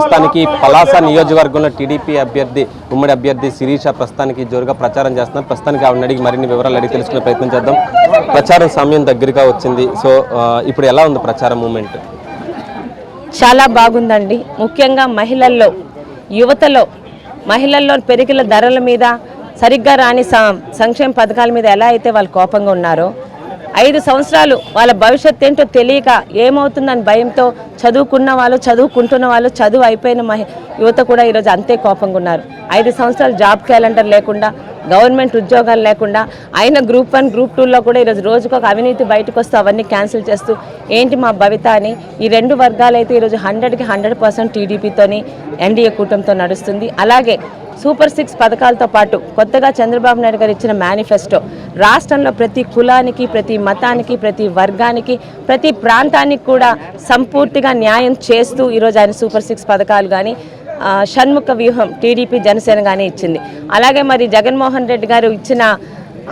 ప్రస్తుతానికి పలాస నియోజకవర్గంలో టీడీపీ అభ్యర్థి ఉమ్మడి అభ్యర్థి శిరీష ప్రస్తుతానికి జోరుగా ప్రచారం చేస్తున్నారు. ప్రస్తుతానికి ఆవిడ అడిగి మరిన్ని వివరాలు అడిగి తెలుసుకునే ప్రయత్నం చేద్దాం. ప్రచారం సమయం దగ్గరగా వచ్చింది. సో ఇప్పుడు ఎలా ఉంది ప్రచారం మూమెంట్? చాలా బాగుందండి. ముఖ్యంగా మహిళల్లో యువతలో మహిళల్లో పెరిగిన ధరల మీద సరిగ్గా రాని సంక్షేమ పథకాల మీద ఎలా అయితే వాళ్ళు కోపంగా ఉన్నారో ఐదు సంవత్సరాలు వాళ్ళ భవిష్యత్ ఏంటో తెలియక ఏమవుతుందని భయంతో చదువుకున్న వాళ్ళు చదువుకుంటున్న వాళ్ళు చదువు అయిపోయిన మహి యువత కూడా ఈరోజు అంతే కోపంగా ఉన్నారు. ఐదు సంవత్సరాలు జాబ్ క్యాలెండర్ లేకుండా గవర్నమెంట్ ఉద్యోగాలు లేకుండా అయిన గ్రూప్ వన్ గ్రూప్ టూలో కూడా ఈరోజు రోజుకు ఒక అవినీతి బయటకు వస్తూ అవన్నీ క్యాన్సిల్ చేస్తూ ఏంటి మా భవిత అని ఈ రెండు వర్గాలు అయితే ఈరోజు హండ్రెడ్కి హండ్రెడ్ పర్సెంట్ టీడీపీతోని ఎన్డీఏ కూటమితో నడుస్తుంది. అలాగే సూపర్ సిక్స్ పథకాలతో పాటు కొత్తగా చంద్రబాబు నాయుడు గారు ఇచ్చిన మేనిఫెస్టో రాష్ట్రంలో ప్రతి కులానికి ప్రతి మతానికి ప్రతి వర్గానికి ప్రతి ప్రాంతానికి కూడా సంపూర్తిగా న్యాయం చేస్తూ ఈరోజు ఆయన సూపర్ సిక్స్ పథకాలు కానీ షణ్ముఖ వ్యూహం టీడీపీ జనసేన కానీ ఇచ్చింది. అలాగే మరి జగన్మోహన్ రెడ్డి గారు ఇచ్చిన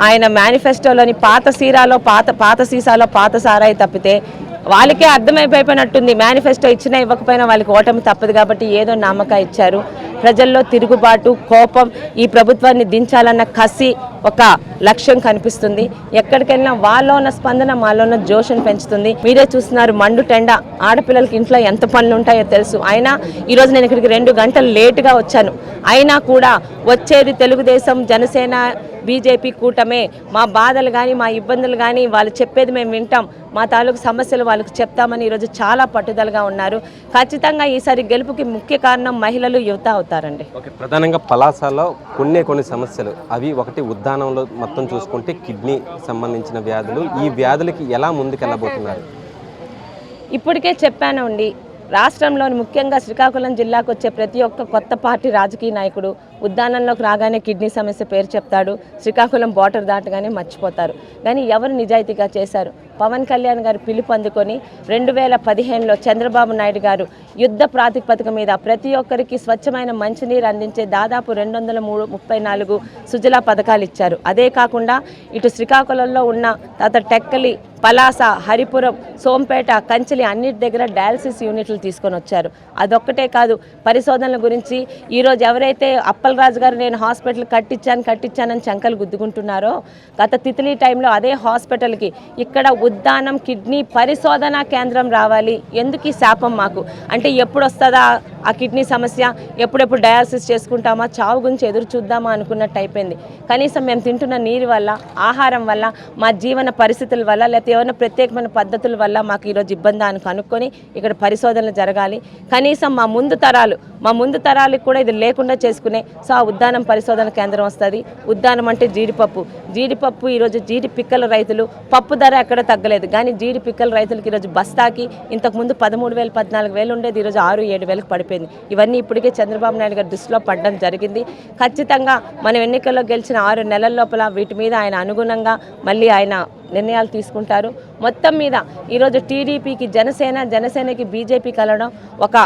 ఆయన మేనిఫెస్టోలోని పాత సీరాలో పాత పాత సీసాలో పాత సారాయి తప్పితే వాళ్ళకే అర్థమైపోయినట్టుంది మేనిఫెస్టో ఇచ్చినా ఇవ్వకపోయినా వాళ్ళకి ఓటమి తప్పదు కాబట్టి ఏదో నామక ఇచ్చారు. ప్రజల్లో తిరుగుబాటు కోపం ఈ ప్రభుత్వాన్ని దించాలన్న కసి ఒక లక్ష్యం కనిపిస్తుంది. ఎక్కడికెళ్ళినా వాళ్ళలో ఉన్న స్పందన మాలో ఉన్న జోషం పెంచుతుంది. మీరే చూస్తున్నారు మండు టెండ. ఆడపిల్లలకి ఇంట్లో ఎంత పనులు ఉంటాయో తెలుసు. అయినా ఈరోజు నేను ఇక్కడికి రెండు గంటలు లేటుగా వచ్చాను. అయినా కూడా వచ్చేది తెలుగుదేశం జనసేన బీజేపీ కూటమే. మా బాధలు కానీ మా ఇబ్బందులు కానీ వాళ్ళు చెప్పేది మేము వింటాం. మా తాలూకు సమస్యలు వాళ్ళకి చెప్తామని ఈరోజు చాలా పట్టుదలగా ఉన్నారు. ఖచ్చితంగా ఈసారి గెలుపుకి ముఖ్య కారణం మహిళలు యువత అవుతారండి. ప్రధానంగా పలాసలో కొన్ని కొన్ని సమస్యలు. అవి ఒకటి ఉద్దానంలో మొత్తం చూసుకుంటే కిడ్నీ సంబంధించిన వ్యాధులు. ఈ వ్యాధులకి ఎలా ముందుకెళ్ళబోతున్నారు? ఇప్పటికే చెప్పానండి రాష్ట్రంలోని ముఖ్యంగా శ్రీకాకుళం జిల్లాకు వచ్చే ప్రతి ఒక్క కొత్త పార్టీ రాజకీయ నాయకుడు ఉద్దానంలోకి రాగానే కిడ్నీ సమస్య పేరు చెప్తాడు. శ్రీకాకుళం బార్డర్ దాటగానే మర్చిపోతారు. కానీ ఎవరు నిజాయితీగా చేశారు? పవన్ కళ్యాణ్ గారు పిలుపు అందుకొని రెండు వేల పదిహేనులో చంద్రబాబు నాయుడు గారు యుద్ధ ప్రాతిపదిక మీద ప్రతి ఒక్కరికి స్వచ్ఛమైన మంచినీరు అందించే దాదాపు రెండు వందల మూడు ముప్పై నాలుగు సుజలా పథకాలు ఇచ్చారు. అదే కాకుండా ఇటు శ్రీకాకుళంలో ఉన్న తాత టెక్కలి పలాస హరిపురం సోంపేట కంచిలి అన్నిటి దగ్గర డయాలసిస్ యూనిట్లు తీసుకొని వచ్చారు. అదొక్కటే కాదు పరిశోధనల గురించి ఈరోజు ఎవరైతే అప్ప అప్పలరాజు గారు నేను హాస్పిటల్ కట్టించాను కట్టించానని చంకలు గుద్దుకుంటున్నారో గత తితిలి టైంలో అదే హాస్పిటల్కి ఇక్కడ ఉద్దానం కిడ్నీ పరిశోధన కేంద్రం రావాలి. ఎందుకు ఈ శాపం మాకు? అంటే ఎప్పుడు వస్తుందా ఆ కిడ్నీ సమస్య? ఎప్పుడెప్పుడు డయాలసిస్ చేసుకుంటామా? చావు గురించి ఎదురు చూద్దామా అనుకున్నట్టు అయిపోయింది. కనీసం మేము తింటున్న నీరు వల్ల ఆహారం వల్ల మా జీవన పరిస్థితుల వల్ల లేకపోతే ఏమైనా ప్రత్యేకమైన పద్ధతుల వల్ల మాకు ఈరోజు ఇబ్బంది అని కనుక్కొని ఇక్కడ పరిశోధనలు జరగాలి. కనీసం మా ముందు తరాలు మా ముందు తరాలకు కూడా ఇది లేకుండా చేసుకునే సో ఆ ఉద్దానం పరిశోధన కేంద్రం వస్తుంది. ఉద్దానం అంటే జీడిపప్పు. జీడిపప్పు ఈరోజు జీడి పిక్కల రైతులు పప్పు ధర ఎక్కడ తగ్గలేదు. కానీ జీడి పిక్కల రైతులకి ఈరోజు బస్తాకి ఇంతకుముందు పదమూడు వేలు పద్నాలుగు వేలు ఉండేది ఈరోజు ఆరు ఏడు వేలకు పడిపోయింది. ఇవన్నీ ఇప్పటికే చంద్రబాబు నాయుడు గారి దృష్టిలో పడడం జరిగింది. ఖచ్చితంగా మనం ఎన్నికల్లో గెలిచిన ఆరు నెలల లోపల వీటి మీద ఆయన అనుగుణంగా మళ్ళీ ఆయన నిర్ణయాలు తీసుకుంటారు. మొత్తం మీద ఈరోజు టీడీపీకి జనసేన జనసేనకి బీజేపీ కలవడం ఒక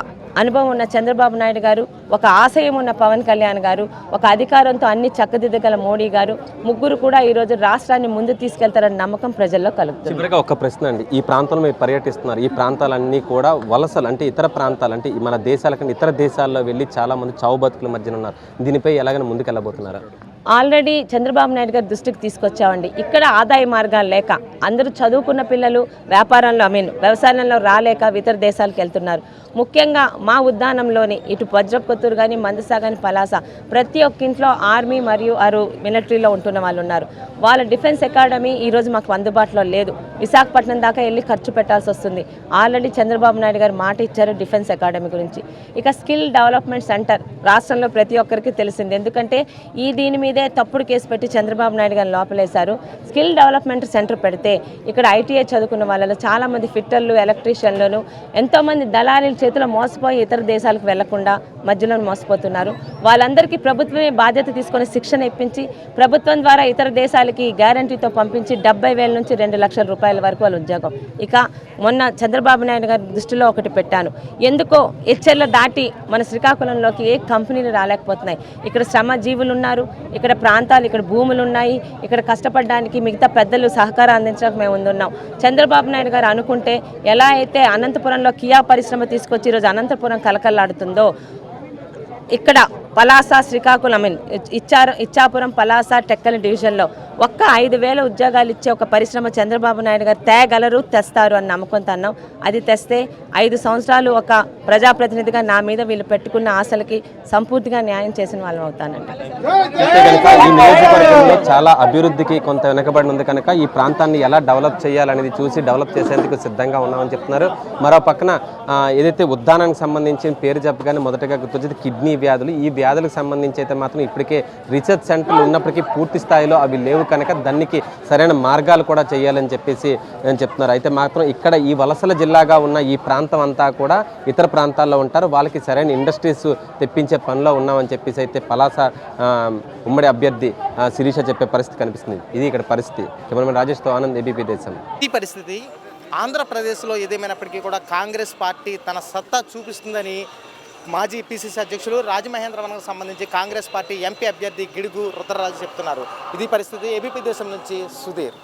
అనుభవం ఉన్న చంద్రబాబు నాయుడు గారు ఒక ఆశయం ఉన్న పవన్ కళ్యాణ్ గారు ఒక అధికారంతో అన్ని చక్కదిద్దగల మోడీ గారు ముగ్గురు కూడా ఈరోజు రాష్ట్రాన్ని ముందు తీసుకెళ్తారన్న నమ్మకం ప్రజల్లో కలుగుతుంది. చివరిగా ఒక ప్రశ్న అండి. ఈ ప్రాంతంలో మీరు పర్యటిస్తున్నారు. ఈ ప్రాంతాలన్నీ కూడా వలసలు అంటే ఇతర ప్రాంతాలు అంటే మన దేశాల కంటే ఇతర దేశాల్లో వెళ్ళి చాలామంది చావు బతుకుల మధ్యన ఉన్నారు. దీనిపై ఎలాగైనా ముందుకెళ్ళబోతున్నారా? ఆల్రెడీ చంద్రబాబు నాయుడు గారి దృష్టికి తీసుకొచ్చామండి. ఇక్కడ ఆదాయ మార్గాలు లేక అందరూ చదువుకున్న పిల్లలు వ్యాపారంలో ఐ మీన్ వ్యవసాయంలో రాలేక ఇతర దేశాలకు వెళ్తున్నారు. ముఖ్యంగా మా ఉద్యానంలోని ఇటు వజ్రపుత్తూరు కానీ మందసా కానీ పలాస ప్రతి ఒక్క ఇంట్లో ఆర్మీ మరియు అరు మిలిటరీలో ఉంటున్న వాళ్ళు ఉన్నారు. వాళ్ళ డిఫెన్స్ అకాడమీ ఈరోజు మాకు అందుబాటులో లేదు. విశాఖపట్నం దాకా వెళ్ళి ఖర్చు పెట్టాల్సి వస్తుంది. ఆల్రెడీ చంద్రబాబు నాయుడు గారు మాట ఇచ్చారు డిఫెన్స్ అకాడమీ గురించి. ఇక స్కిల్ డెవలప్మెంట్ సెంటర్ రాష్ట్రంలో ప్రతి ఒక్కరికి తెలిసింది. ఎందుకంటే ఈ దీని మీద తప్పుడు కేసు పెట్టి చంద్రబాబు నాయుడు గారు లోపలేశారు. స్కిల్ డెవలప్మెంట్ సెంటర్ పెడితే ఇక్కడ ఐటీఐ చదువుకున్న వాళ్ళలో చాలామంది ఫిట్టర్లు ఎలక్ట్రీషియన్లను ఎంతోమంది దళారీల చేతిలో మోసపోయి ఇతర దేశాలకు వెళ్ళకుండా మధ్యలో మోసపోతున్నారు. వాళ్ళందరికీ ప్రభుత్వమే బాధ్యత తీసుకొని శిక్షణ ఇప్పించి ప్రభుత్వం ద్వారా ఇతర దేశాలకి గ్యారంటీతో పంపించి డెబ్బై వేల నుంచి రెండు లక్షల రూపాయల వరకు వాళ్ళ ఉద్యోగం. ఇక మొన్న చంద్రబాబు నాయుడు గారి దృష్టిలో ఒకటి పెట్టాను. ఎందుకో హెచ్ఎల్ దాటి మన శ్రీకాకుళంలోకి ఏ కంపెనీలు రాలేకపోతున్నాయి. ఇక్కడ శ్రమ జీవులు ఉన్నారు ఇక్కడ ప్రాంతాలు ఇక్కడ భూములు ఉన్నాయి ఇక్కడ కష్టపడడానికి మిగతా పెద్దలు సహకారం అందించడానికి మేము ముందున్నాం. చంద్రబాబు నాయుడు గారు అనుకుంటే ఎలా అయితే అనంతపురంలో కియా పరిశ్రమ తీసుకొచ్చి ఈరోజు అనంతపురం కలకల్లాడుతుందో ఇక్కడ పలాస శ్రీకాకుళం ఇచ్చారు ఇచ్చాపురం పలాస టెక్కలి డివిజన్లో ఒక్క ఐదు వేల ఉద్యోగాలు ఇచ్చే ఒక పరిశ్రమ చంద్రబాబు నాయుడు గారు తేగలరు తెస్తారు అని నమ్మకంతో అన్నాం అది తెస్తే ఐదు సంవత్సరాలు ఒక ప్రజాప్రతినిధిగా నా మీద వీళ్ళు పెట్టుకున్న ఆశలకి సంపూర్తిగా న్యాయం చేసిన వాళ్ళం అవుతానంట ఈ నియోజకవర్గంలో చాలా అభివృద్ధికి కొంత వెనకబడి ఉంది కనుక ఈ ప్రాంతాన్ని ఎలా డెవలప్ చేయాలనేది చూసి డెవలప్ చేసేందుకు సిద్ధంగా ఉన్నామని చెప్తున్నారు. మరో పక్కన ఏదైతే ఉద్దానానికి సంబంధించిన పేరు చెప్పగానే మొదటగా గుర్తొచ్చేది కిడ్నీ వ్యాధులు. ఈ వ్యాధులకు సంబంధించి అయితే మాత్రం ఇప్పటికే రీసెర్చ్ సెంటర్లు ఉన్నప్పటికీ పూర్తి స్థాయిలో అవి లేవు కనుక దానికి సరైన మార్గాలు కూడా చేయాలని చెప్పేసి నేను చెప్తున్నారు. అయితే మాత్రం ఇక్కడ ఈ వలసల జిల్లాగా ఉన్న ఈ ప్రాంతం అంతా కూడా ఇతర ప్రాంతాల్లో ఉంటారు. వాళ్ళకి సరైన ఇండస్ట్రీస్ తెప్పించే పనిలో ఉన్నామని చెప్పేసి అయితే పలాస ఉమ్మడి అభ్యర్థి శిరీష చెప్పే పరిస్థితి కనిపిస్తుంది. ఇది ఇక్కడ పరిస్థితి. కెమెరామెన్ రాజేష్తో ఆనంద్ ఏబీపీ దేశం. ఈ పరిస్థితి ఆంధ్రప్రదేశ్లో ఏదేమైనప్పటికీ కూడా కాంగ్రెస్ పార్టీ తన సత్తా చూపిస్తుందని మాజీ పిసిసి అధ్యక్షులు రాజమహేంద్రవరంకు సంబంధించి కాంగ్రెస్ పార్టీ ఎంపీ అభ్యర్థి గిడుగు రుద్రరాజు చెప్తున్నారు. ఇది పరిస్థితి ఏబీపీ దేశం నుంచి సుధీర్.